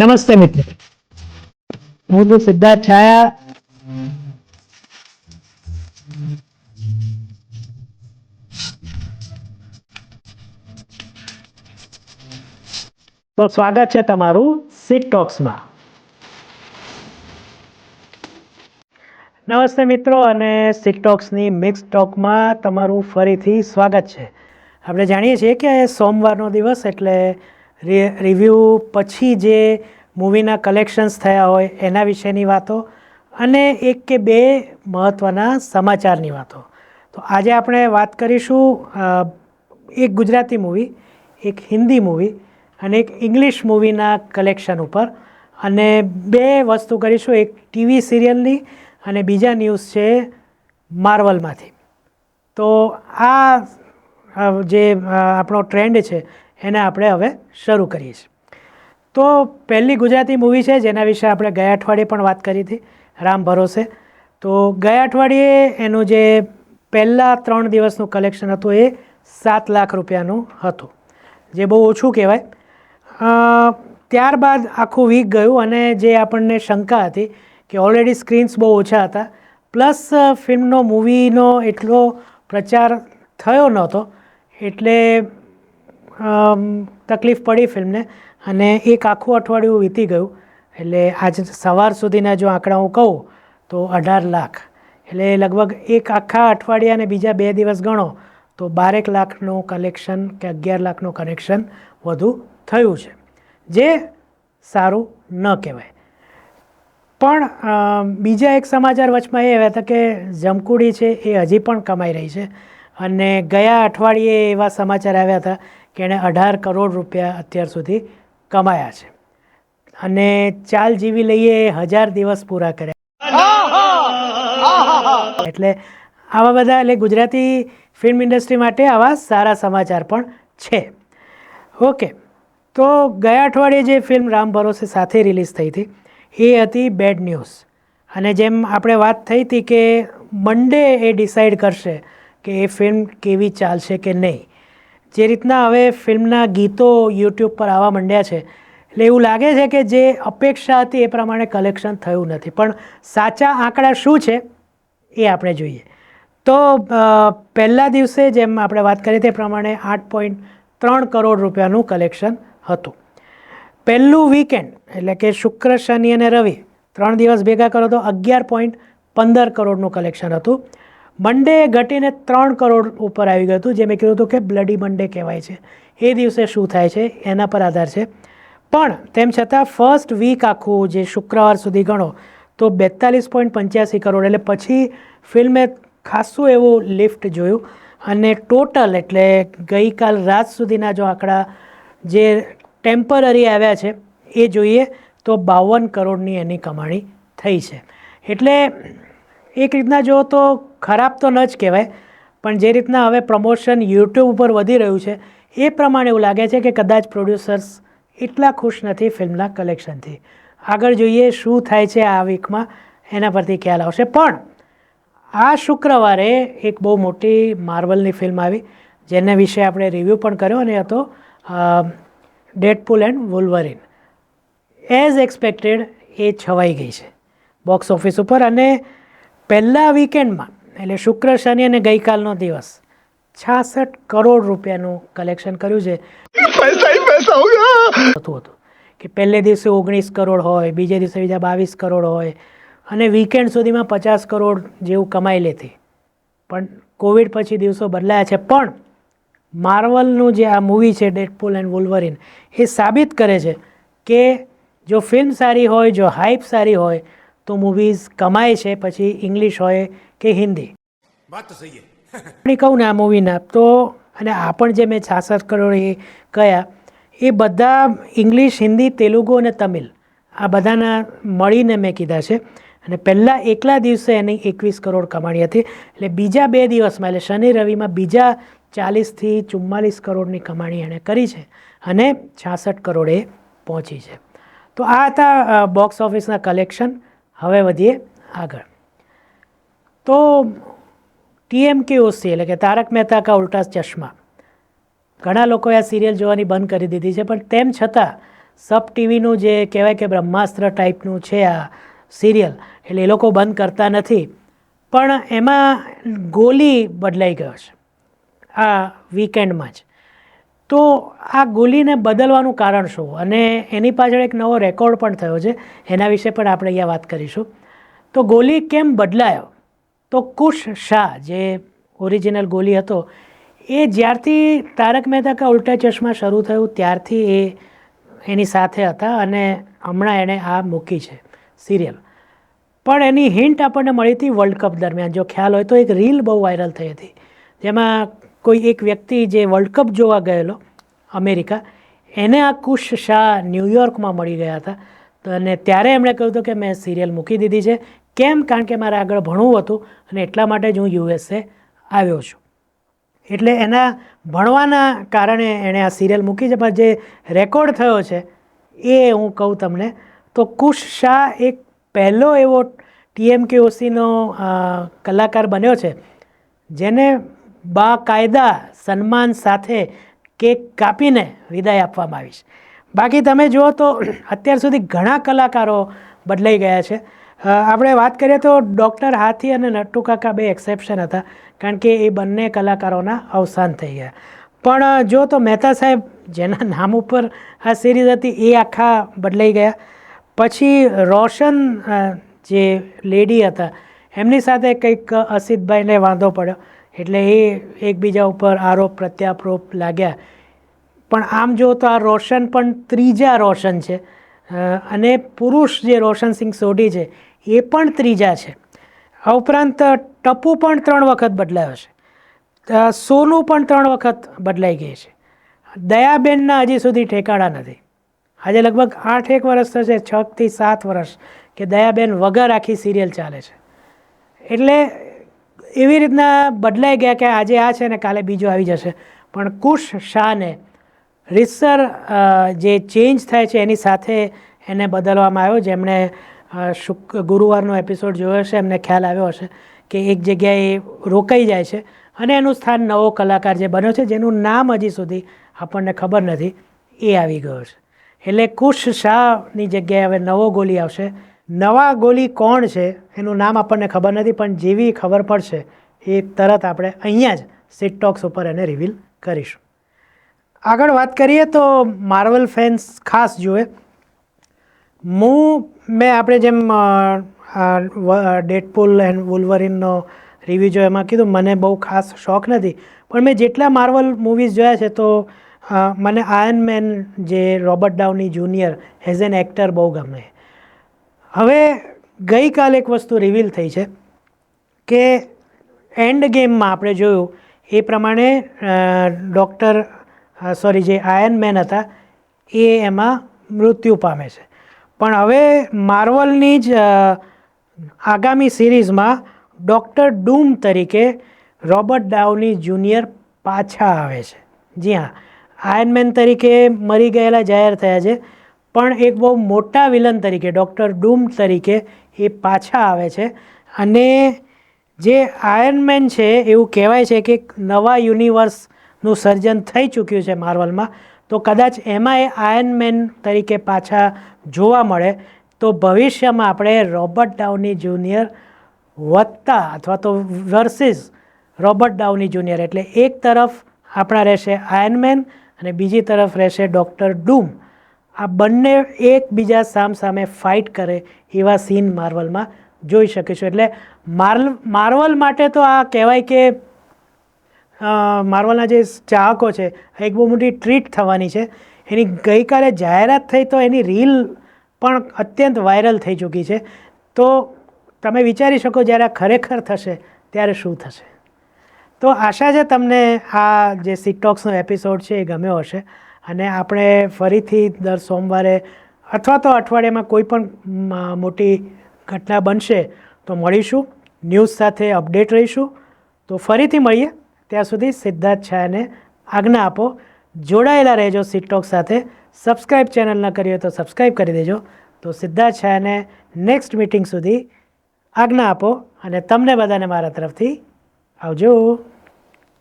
નમસ્તે મિત્રો. હું તો સિદ્ધાર્થ છાયા. તો સ્વાગત છે તમારું સિટ ટોક્સમાં નમસ્તે મિત્રો અને સિટ ટોક્સની મિક્સ ટોકમાં તમારું ફરીથી સ્વાગત છે. આપણે જાણીએ છીએ કે સોમવારનો દિવસ એટલે રિવ્યૂ પછી જે મૂવીના કલેક્શન્સ થયા હોય, એના વિશેની વાતો અને એક કે બે મહત્ત્વના સમાચારની વાતો. તો આજે આપણે વાત કરીશું એક ગુજરાતી મૂવી એક હિન્દી મૂવી અને એક ઇંગ્લિશ મૂવીના કલેક્શન ઉપર અને બે વસ્તુ કરીશું, એક ટીવી સિરિયલની અને બીજા ન્યૂઝ છે માર્વલમાંથી તો આ જે આપણો ટ્રેન્ડ છે એને આપણે હવે શરૂ કરીએ છીએ. તો પહેલી ગુજરાતી મૂવી છે, જેના વિશે આપણે ગયા અઠવાડિયે પણ વાત કરી હતી, રામ ભરોસે. તો ગયા અઠવાડિયે એનું જે પહેલાં ત્રણ દિવસનું કલેક્શન હતું, એ સાત લાખ રૂપિયાનું હતું, જે બહુ ઓછું કહેવાય. ત્યારબાદ આખું વીક ગયું અને જે આપણને શંકા હતી કે ઓલરેડી સ્ક્રીન્સ બહુ ઓછા હતા પ્લસ ફિલ્મનો મૂવીનો એટલો પ્રચાર થયો નહોતો, એટલે તકલીફ પડી ફિલ્મને અને એક આખું અઠવાડિયું વીતી ગયું. એટલે આજ સવાર સુધીના જો આંકડા હું કહું, તો અઢાર લાખ. એટલે લગભગ એક આખા અઠવાડિયા અને બીજા બે દિવસ ગણો, તો બારેક લાખનું કલેક્શન કે અગિયાર લાખનું કનેક્શન વધુ થયું છે. જે સારું ન કહેવાય. પણ બીજા એક સમાચાર વચમાં એ આવ્યા હતા કે જમકુડી છે એ હજી પણ કમાઈ રહી છે. અને ગયા અઠવાડિયે એવા સમાચાર આવ્યા હતા કે એણે અઢાર કરોડ રૂપિયા અત્યાર સુધી કમાયા છે. અને ચાલ જીવી લઈએ એ હજાર દિવસ પૂરા કર્યા. એટલે આવા બધા, એટલે ગુજરાતી ફિલ્મ ઇન્ડસ્ટ્રી માટે આવા સારા સમાચાર પણ છે. ઓકે, તો ગયા અઠવાડિયે જે ફિલ્મ રામ ભરોસે સાથે રિલીઝ થઈ હતી, એ હતી બેડ ન્યૂઝ અને જેમ આપણે વાત થઈ હતી કે મંડે એ ડિસાઇડ કરશે કે એ ફિલ્મ કેવી ચાલશે કે નહીં. જે રીતના હવે ફિલ્મના ગીતો યુટ્યુબ પર આવવા માંડ્યા છે, એટલે એવું લાગે છે કે જે અપેક્ષા હતી એ પ્રમાણે કલેક્શન થયું નથી. પણ સાચા આંકડા શું છે, એ આપણે જોઈએ. તો પહેલા દિવસે જેમ આપણે વાત કરી તે પ્રમાણે આઠ પોઈન્ટ ત્રણ કરોડ રૂપિયાનું કલેક્શન હતું. પહેલું વીકેન્ડ એટલે કે શુક્ર, શનિ અને રવિ, ત્રણ દિવસ ભેગા કરો તો અગિયાર પોઈન્ટ પંદર કરોડનું કલેક્શન હતું. મંડે ઘટીને ત્રણ કરોડ ઉપર આવી ગયું હતું, જે મેં કીધું હતું કે બ્લડી મંડે કહેવાય છે. એ દિવસે શું થાય છે, એના પર આધાર છે. પણ તેમ છતાં ફર્સ્ટ વીક આખું જે શુક્રવાર સુધી ગણો, તો બેતાલીસ પોઈન્ટ પંચ્યાસી કરોડ. એટલે પછી ફિલ્મે ખાસું એવું લિફ્ટ જોયું. અને ટોટલ એટલે ગઈકાલ રાત સુધીના જો આંકડા જે ટેમ્પરરી આવ્યા છે, એ જોઈએ, તો બાવન કરોડની એની કમાણી થઈ છે. એટલે એક રીતના જુઓ તો ખરાબ તો ન જ કહેવાય, પણ જે રીતના હવે પ્રમોશન યુટ્યુબ ઉપર વધી રહ્યું છે, એ પ્રમાણે એવું લાગે છે કે કદાચ પ્રોડ્યુસર્સ એટલા ખુશ નથી ફિલ્મના કલેક્શનથી આગળ જોઈએ શું થાય છે આ વીકમાં એના પરથી ખ્યાલ આવશે. પણ આ શુક્રવારે એક બહુ મોટી માર્વલની ફિલ્મ આવી, જેના વિશે આપણે રિવ્યૂ પણ કર્યો, અને હતો Deadpool and Wolverine as expected એ છવાઈ ગઈ છે બોક્સ ઓફિસ ઉપર, અને પહેલાં વીકેન્ડમાં એટલે શુક્ર શનિ અને ગઈકાલનો દિવસ. છાસઠ કરોડ રૂપિયાનું કલેક્શન કર્યું છે. થતું હતું કે પહેલે દિવસે ઓગણીસ કરોડ હોય બીજે દિવસે બીજા બાવીસ કરોડ હોય અને વીકેન્ડ સુધીમાં પચાસ કરોડ જેવું કમાઈ લેતી. પણ કોવિડ પછી દિવસો બદલાયા છે. પણ માર્વલનું જે આ મૂવી છે ડેડપુલ એન્ડ વુલવરિન એ સાબિત કરે છે કે જો ફિલ્મ સારી હોય જો હાઇપ સારી હોય તો મૂવીઝ કમાય છે પછી ઇંગ્લિશ હોય કે હિન્દી વાત તો સહી પણ કહું ને આ મૂવીના તો અને આ પણ જે મેં છાસઠ કરોડ એ કયા એ બધા ઇંગ્લિશ હિન્દી તેલુગુ અને તમિલ આ બધાના મળીને મેં કીધા છે. અને પહેલાં એકલા દિવસે એની એકવીસ કરોડ કમાણી હતી. એટલે બીજા બે દિવસમાં એટલે શનિ રવિમાં બીજા ચાલીસથી ચુમ્માલીસ કરોડની કમાણી એણે કરી છે અને છાસઠ કરોડે પહોંચી છે. તો આ હતા બોક્સ ઓફિસના કલેક્શન હવે વધીએ આગળ. તો ટીએમકેઓસી એટલે કે તારક મહેતા કા ઉલ્ટા ચશ્મા. ઘણા લોકોએ આ સિરિયલ જોવાની બંધ કરી દીધી છે, પણ તેમ છતાં સબ ટીવીનું જે કહેવાય કે બ્રહ્માસ્ત્ર ટાઈપનું છે આ સિરિયલ, એટલે એ લોકો બંધ કરતા નથી. પણ એમાં ગોલી બદલાઈ ગયો છે આ વીકેન્ડમાં જ. તો આ ગોલીને બદલવાનું કારણ શું? અને એની પાછળ એક નવો રેકોર્ડ પણ થયો છે, એના વિશે પણ આપણે અહીંયા વાત કરીશું. તો ગોલી કેમ બદલાયો? તો કુશ શાહ, જે ઓરિજિનલ ગોલી હતો, એ જ્યારથી તારક મહેતા કા ઉલ્ટા ચશ્મા શરૂ થયું, ત્યારથી એ એની સાથે હતા અને હમણાં એણે આ મૂકી છે સિરિયલ. પણ એની હિન્ટ આપણને મળી હતી વર્લ્ડ કપ દરમિયાન. જો ખ્યાલ હોય તો એક રીલ બહુ વાયરલ થઈ હતી, જેમાં કોઈ એક વ્યક્તિ જે વર્લ્ડ કપ જોવા ગયેલો, અમેરિકા, એને આ કુશ શાહ ન્યૂયોર્કમાં મળી ગયા હતા. તો અને ત્યારે એમણે કહ્યું હતું કે મેં સિરિયલ મૂકી દીધી છે. કેમ? કારણ કે મારે આગળ ભણવું હતું અને એટલા માટે જ હું યુએસએ આવ્યો છું. એટલે એના ભણવાના કારણે એણે આ સિરિયલ મૂકી છે. પણ જે રેકોર્ડ થયો છે, એ હું કહું તમને, તો કુશ શાહ એક પહેલો એવો ટીએમકેઓસીનો કલાકાર બન્યો છે. જેને બાકાયદા સન્માન સાથે કેક કાપીને વિદાય આપવામાં આવી છે. બાકી તમે જુઓ તો અત્યાર સુધી ઘણા કલાકારો બદલાઈ ગયા છે. આપણે વાત કરીએ તો ડૉક્ટર હાથી અને નટ્ટુ કાકા બે એક્સેપ્શન હતા, કારણ કે એ બંને કલાકારોના અવસાન થઈ ગયા. પણ જો તો મહેતા સાહેબ, જેના નામ ઉપર આ સિરીઝ હતી, એ આખા બદલાઈ ગયા. પછી રોશન જે લેડી હતા, એમની સાથે કંઈક અસિતભાઈને વાંધો પડ્યો. એટલે એ એકબીજા ઉપર આરોપ, પ્રત્યારોપ લાગ્યા. પણ આમ જો તો આ રોશન પણ ત્રીજા રોશન છે. અને પુરુષ જે રોશન સિંહ સોઢી છે, એ પણ ત્રીજા છે. આ ઉપરાંત, ટપુ પણ ત્રણ વખત બદલાયો છે. સોનું પણ ત્રણ વખત બદલાઈ ગઈ છે. દયાબેનના હજી સુધી ઠેકાણા નથી. આજે લગભગ આઠ એક વર્ષ થશે છથી સાત વર્ષ કે દયાબેન વગર આખી સિરિયલ ચાલે છે. એટલે એવી રીતના બદલાઈ ગયા કે આજે આ છે ને કાલે બીજો આવી જશે. પણ કુશ શાહને રીતસર જે ચેન્જ થાય છે એની સાથે એને બદલવામાં આવ્યો. જેમણે શુક, ગુરુવારનો એપિસોડ જોયો હશે, એમને ખ્યાલ આવ્યો હશે કે એક જગ્યાએ રોકાઈ જાય છે. અને એનું સ્થાન નવો કલાકાર જે બન્યો છે, જેનું નામ હજી સુધી આપણને ખબર નથી, એ આવી ગયો છે. એટલે કુશ શાહની જગ્યાએ હવે નવો ગોલી આવશે. નવા ગોલી કોણ છે? એનું નામ આપણને ખબર નથી, પણ જેવી ખબર પડશે એ તરત આપણે અહીંયા જ સીટ ટોક્સ ઉપર એને રિવીલ કરીશું. આગળ વાત કરીએ તો માર્વલ ફેન્સ ખાસ જુએ. હું મેં આપણે જેમ ડેટપુલ એન્ડ વુલ્વરિનનો રિવ્યૂ જો એમાં કીધું, મને બહુ ખાસ શોખ નથી. પણ મેં જેટલા માર્વલ મૂવીઝ જોયા છે, તો મને આયન મેન જે Robert Downey Junior as an actor બહુ ગમે. હવે ગઈકાલે એક વસ્તુ રિવીલ થઈ છે કે એન્ડ ગેમમાં આપણે જોયું, એ પ્રમાણે ડૉક્ટર સોરી જે આયન મેન હતા, એ એમાં મૃત્યુ પામે છે. પણ હવે માર્વલની જ આગામી સિરીઝમાં ડૉક્ટર ડૂમ તરીકે રોબર્ટ ડાઉની જુનિયર પાછા આવે છે. જી હા આયન મેન તરીકે મરી ગયેલા જાહેર થયા છે. પણ એક બહુ મોટા વિલન તરીકે, ડૉક્ટર ડૂમ તરીકે એ પાછા આવે છે. અને જે આયર્નમેન છે, એવું કહેવાય છે કે નવા યુનિવર્સનું સર્જન થઈ ચૂક્યું છે માર્વલમાં તો કદાચ એમાં એ આયર્નમેન તરીકે પાછા જોવા મળે. તો ભવિષ્યમાં આપણે રોબર્ટ ડાઉની જુનિયર વત્તા અથવા તો વર્સિસ રોબર્ટ ડાઉની જુનિયર. એટલે એક તરફ આપણા રહેશે આયર્નમેન અને બીજી તરફ રહેશે ડૉક્ટર ડૂમ. આ બંને એકબીજા સામ સામે ફાઇટ કરે એવા સીન માર્વલમાં જોઈ શકીશું એટલે માર્લ, માર્વલ માટે તો આ કહેવાય કે માર્વલના જે ચાહકો છે એક બહુ મોટી ટ્રીટ થવાની છે. એની ગઈકાલે જાહેરાત થઈ તો એની રીલ પણ અત્યંત વાયરલ થઈ ચૂકી છે. તો તમે વિચારી શકો જ્યારે આ ખરેખર થશે, ત્યારે શું થશે? તો આશા છે તમને આ જે સિટોક્સનો એપિસોડ છે એ ગમ્યો હશે. અને આપણે ફરીથી દર સોમવારે અથવા તો અઠવાડિયામાં કોઈ પણ મોટી ઘટના બનશે તો મળીશું, ન્યૂઝ સાથે અપડેટ રહીશું. તો ફરીથી મળીએ. ત્યાં સુધી સિદ્ધાર્થ છાયાને આજ્ઞા આપો. જોડાયેલા રહેજો સિટોક સાથે. સબસ્ક્રાઇબ ચેનલ ન કરી હોય તો સબસ્ક્રાઇબ કરી દેજો. તો સિદ્ધાર્થ છાયાને નેક્સ્ટ મિટિંગ સુધી આજ્ઞા આપો અને તમને બધાને મારા તરફથી આવજો.